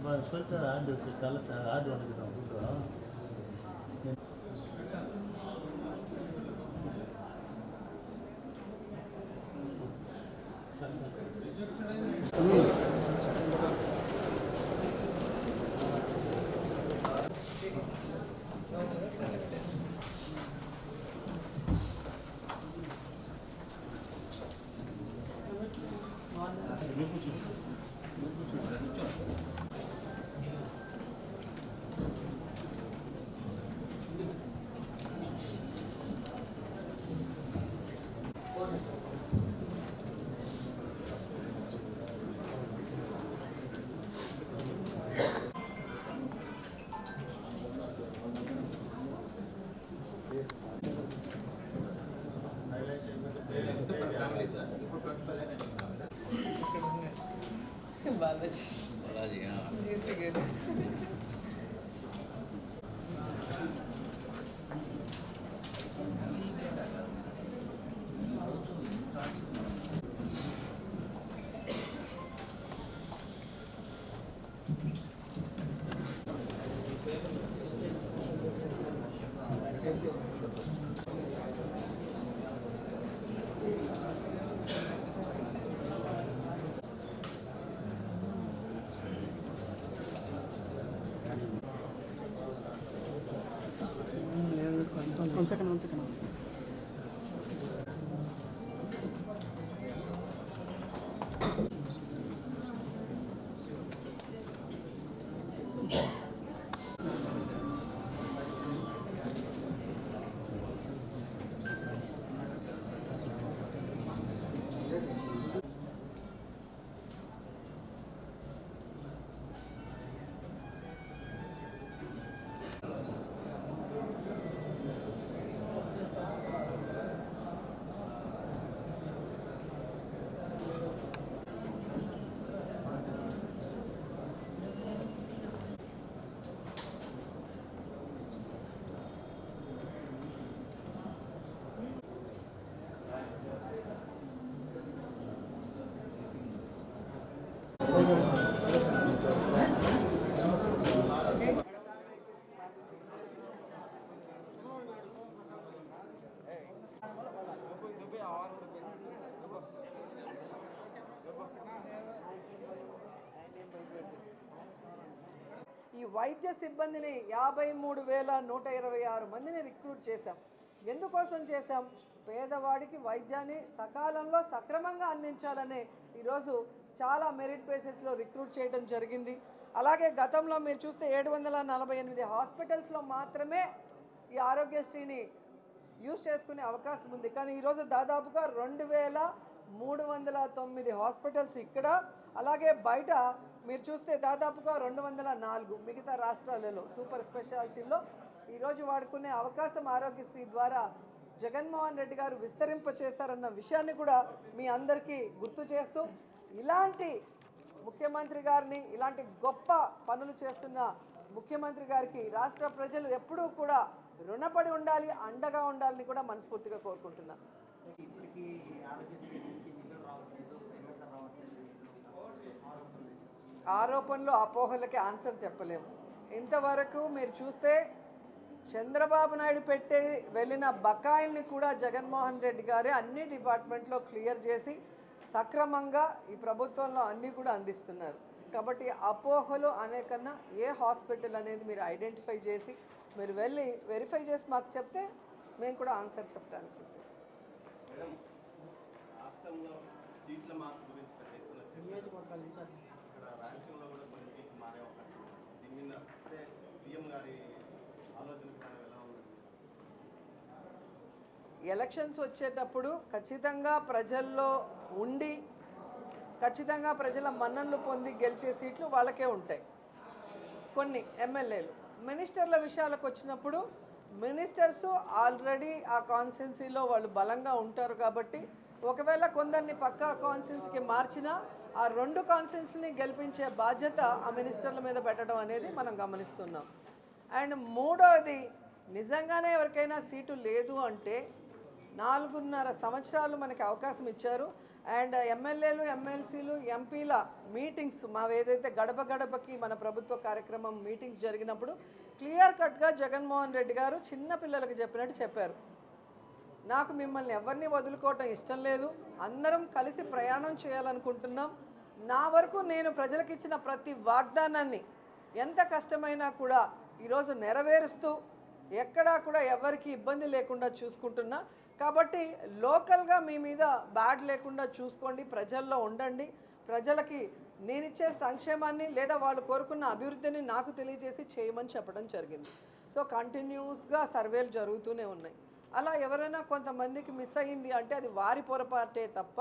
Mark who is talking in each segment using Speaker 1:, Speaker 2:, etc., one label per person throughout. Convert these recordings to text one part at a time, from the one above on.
Speaker 1: சொல்லிட்டு ஆண்டு கலெக்ட் ஆண்டு வந்துக்கிறோம் கூப்பிட்டோம்
Speaker 2: 해야지. 잘하지. 되게 세게. ఈ వైద్య సిబ్బందిని యాభై మూడు వేల నూట ఇరవై ఆరు మందిని రిక్రూట్ చేశాం. ఎందుకోసం చేశాం? పేదవాడికి వైద్యాన్ని సకాలంలో సక్రమంగా అందించాలనే ఈరోజు చాలా మెరిట్ బేసిస్లో రిక్రూట్ చేయడం జరిగింది. అలాగే గతంలో మీరు చూస్తే ఏడు వందల నలభై ఎనిమిది హాస్పిటల్స్లో మాత్రమే ఈ ఆరోగ్యశ్రీని యూజ్ చేసుకునే అవకాశం ఉంది. కానీ ఈరోజు దాదాపుగా రెండు వేల మూడు వందల తొమ్మిది హాస్పిటల్స్ ఇక్కడ. అలాగే బయట మీరు చూస్తే దాదాపుగా రెండు వందల నాలుగు మిగతా రాష్ట్రాలలో సూపర్ స్పెషాలిటీలో ఈరోజు వాడుకునే అవకాశం ఆరోగ్యశ్రీ ద్వారా జగన్మోహన్ రెడ్డి గారు విస్తరింప చేశారన్న విషయాన్ని కూడా మీ అందరికీ గుర్తు చేస్తూ ఇలాంటి ముఖ్యమంత్రి గారిని ఇలాంటి గొప్ప పనులు చేస్తున్న ముఖ్యమంత్రి గారికి రాష్ట్ర ప్రజలు ఎప్పుడూ కూడా రుణపడి ఉండాలి అండగా ఉండాలని కూడా మనస్ఫూర్తిగా కోరుకుంటున్నాను ఆరోపణలు అపోహలకి ఆన్సర్ చెప్పలేము. ఇంతవరకు మీరు చూస్తే చంద్రబాబు నాయుడు పెట్టే వెళ్ళిన బకాయిల్ని కూడా జగన్మోహన్ రెడ్డి గారే అన్ని డిపార్ట్మెంట్లో క్లియర్ చేసి సక్రమంగా ఈ ప్రభుత్వంలో అన్నీ కూడా అందిస్తున్నారు. కాబట్టి అపోహలు అనే కన్నా ఏ హాస్పిటల్ అనేది మీరు ఐడెంటిఫై చేసి మీరు వెళ్ళి వెరిఫై చేసి మాకు చెప్తే మేము కూడా ఆన్సర్ చెప్తానికి
Speaker 3: గారి ఆలోచన
Speaker 2: ఎలక్షన్స్ వచ్చేటప్పుడు ఖచ్చితంగా ప్రజల్లో ఉండి ఖచ్చితంగా ప్రజల మన్ననలు పొంది గెలిచే సీట్లు వాళ్ళకే ఉంటాయి. కొన్ని ఎమ్మెల్యేలు. మినిస్టర్ల విషయాలకు వచ్చినప్పుడు మినిస్టర్స్ ఆల్రెడీ ఆ కాన్స్టిట్యున్సీలో వాళ్ళు బలంగా ఉంటారు కాబట్టి ఒకవేళ కొందరిని పక్క కాన్స్టిట్యున్సీకి మార్చినా ఆ రెండు కాన్స్టిట్యున్సీని గెలిపించే బాధ్యత ఆ మినిస్టర్ల మీద పెట్టడం అనేది మనం గమనిస్తున్నాం. అండ్ మూడోది నిజంగానే ఎవరికైనా సీటు లేదు అంటే నాలుగున్నర సంవత్సరాలు మనకి అవకాశం ఇచ్చారు. అండ్ ఎమ్మెల్యేలు ఎమ్మెల్సీలు ఎంపీల మీటింగ్స్ మా ఏదైతే గడప గడపకి మన ప్రభుత్వ కార్యక్రమం మీటింగ్స్ జరిగినప్పుడు క్లియర్ కట్గా జగన్మోహన్ రెడ్డి గారు చిన్న పిల్లలకు చెప్పినట్టు చెప్పారు. నాకు మిమ్మల్ని ఎవరిని వదులుకోవటం ఇష్టం లేదు. అందరం కలిసి ప్రయాణం చేయాలనుకుంటున్నాం. నా వరకు నేను ప్రజలకు ఇచ్చిన ప్రతి వాగ్దానాన్ని ఎంత కష్టమైనా కూడా ఈరోజు నెరవేరుస్తూ ఎక్కడా కూడా ఎవరికి ఇబ్బంది లేకుండా చూసుకుంటున్నా. కాబట్టి లోకల్గా మీ మీద బ్యాడ్ లేకుండా చూసుకోండి ప్రజల్లో ఉండండి. ప్రజలకి నేనిచ్చే సంక్షేమాన్ని లేదా వాళ్ళు కోరుకున్న అభివృద్ధిని నాకు తెలియజేసి చేయమని చెప్పడం జరిగింది. సో కంటిన్యూస్గా సర్వేలు జరుగుతూనే ఉన్నాయి. అలా ఎవరైనా కొంతమందికి మిస్ అయ్యింది అంటే అది వారి పొరపాటే తప్ప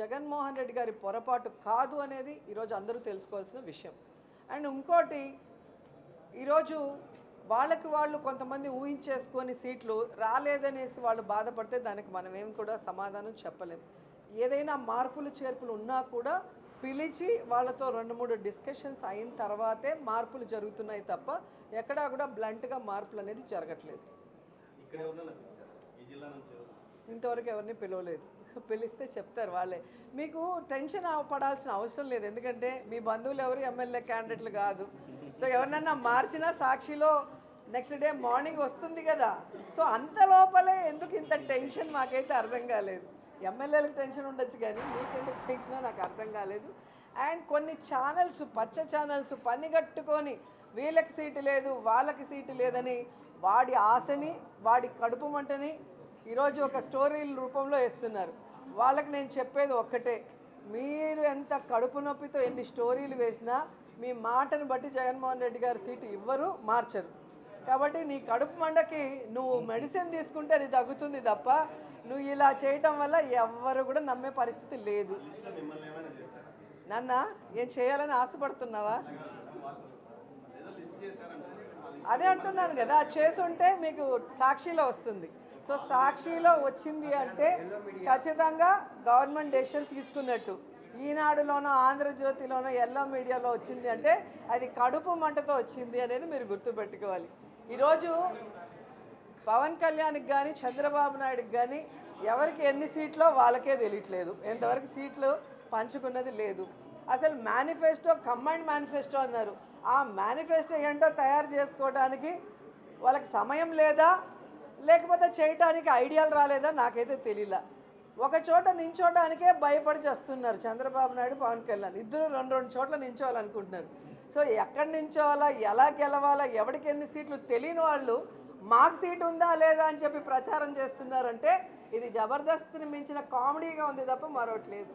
Speaker 2: జగన్మోహన్ రెడ్డి గారి పొరపాటు కాదు అనేది ఈరోజు అందరూ తెలుసుకోవాల్సిన విషయం. అండ్ ఇంకోటి ఈరోజు వాళ్ళకి వాళ్ళు కొంతమంది ఊహించేసుకొని సీట్లు రాలేదనేసి వాళ్ళు బాధపడితే దానికి మనం ఏం కూడా సమాధానం చెప్పలేం. ఏదైనా మార్పులు చేర్పులు ఉన్నా కూడా పిలిచి వాళ్ళతో రెండు మూడు డిస్కషన్స్ అయిన తర్వాతే మార్పులు జరుగుతున్నాయి తప్ప ఎక్కడా కూడా బ్లంట్గా మార్పులు అనేది జరగట్లేదు? ఇంతవరకు ఎవరిని పిలవలేదు. పిలిస్తే చెప్తారు వాళ్ళే. మీకు టెన్షన్ పడాల్సిన అవసరం లేదు. ఎందుకంటే మీ బంధువులు ఎవరు? ఎమ్మెల్యే క్యాండిడేట్లు కాదు. సో ఎవరినన్నా మార్చినా సాక్షిలో నెక్స్ట్ డే మార్నింగ్ వస్తుంది కదా. సో అంత లోపలే ఎందుకు ఇంత టెన్షన్ మాకైతే అర్థం కాలేదు. ఎమ్మెల్యేలకు టెన్షన్ ఉండొచ్చు కానీ మీకెందుకు టెన్షన్ నాకు అర్థం కాలేదు. అండ్ కొన్ని ఛానల్స్ పచ్చ ఛానల్స్ పని కట్టుకొని వీళ్ళకి సీటు లేదు వాళ్ళకి సీటు లేదని వాడి ఆశని వాడి కడుపు మంటని ఈరోజు ఒక స్టోరీల రూపంలో వేస్తున్నారు. వాళ్ళకి నేను చెప్పేది ఒక్కటే. మీరు ఎంత కడుపు నొప్పితో ఎన్ని స్టోరీలు వేసినా మీ మాటను బట్టి జగన్మోహన్ రెడ్డి గారు సీటు ఇవ్వరు మార్చరు. కాబట్టి నీ కడుపు మండకి నువ్వు మెడిసిన్ తీసుకుంటే అది తగ్గుతుంది తప్ప నువ్వు ఇలా చేయటం వల్ల ఎవ్వరు కూడా నమ్మే పరిస్థితి లేదు.
Speaker 3: లిస్టులో
Speaker 2: నాన్న ఏం చేయాలని ఆశపడుతున్నావా? అదే అంటున్నాను కదా చేసుంటే మీకు సాక్షిలో వస్తుంది. సో సాక్షిలో వచ్చింది అంటే ఖచ్చితంగా గవర్నమెంట్ డెసిషన్ తీసుకున్నట్టు. ఈనాడులోనో ఆంధ్రజ్యోతిలోనో ఎల్లో మీడియాలో వచ్చింది అంటే అది కడుపు మంటతో వచ్చింది అనేది మీరు గుర్తుపెట్టుకోవాలి. ఈరోజు పవన్ కళ్యాణ్కి కానీ చంద్రబాబు నాయుడుకి కానీ ఎవరికి ఎన్ని సీట్లో వాళ్ళకే తెలియట్లేదు. ఎంతవరకు సీట్లు పంచుకున్నది లేదు. అసలు మేనిఫెస్టో కమ్మైండ్ మేనిఫెస్టో అన్నారు. ఆ మేనిఫెస్టో ఏంటో తయారు చేసుకోవడానికి వాళ్ళకి సమయం లేదా? లేకపోతే చేయటానికి ఐడియాలు రాలేదా? నాకైతే తెలియలా ఒక చోట నించోటానికే భయపడి చేస్తున్నారు చంద్రబాబు నాయుడు పవన్ కళ్యాణ్. ఇద్దరు రెండు రెండు చోట్ల నించోవాలనుకుంటున్నారు. సో ఎక్కడి నించోవాలా ఎలా గెలవాలా ఎవరికి ఎన్ని సీట్లు తెలియని వాళ్ళు మాకు సీట్ ఉందా లేదా అని చెప్పి ప్రచారం చేస్తున్నారంటే ఇది జబర్దస్త్ని మించిన కామెడీగా ఉంది తప్ప మరొకటి లేదు.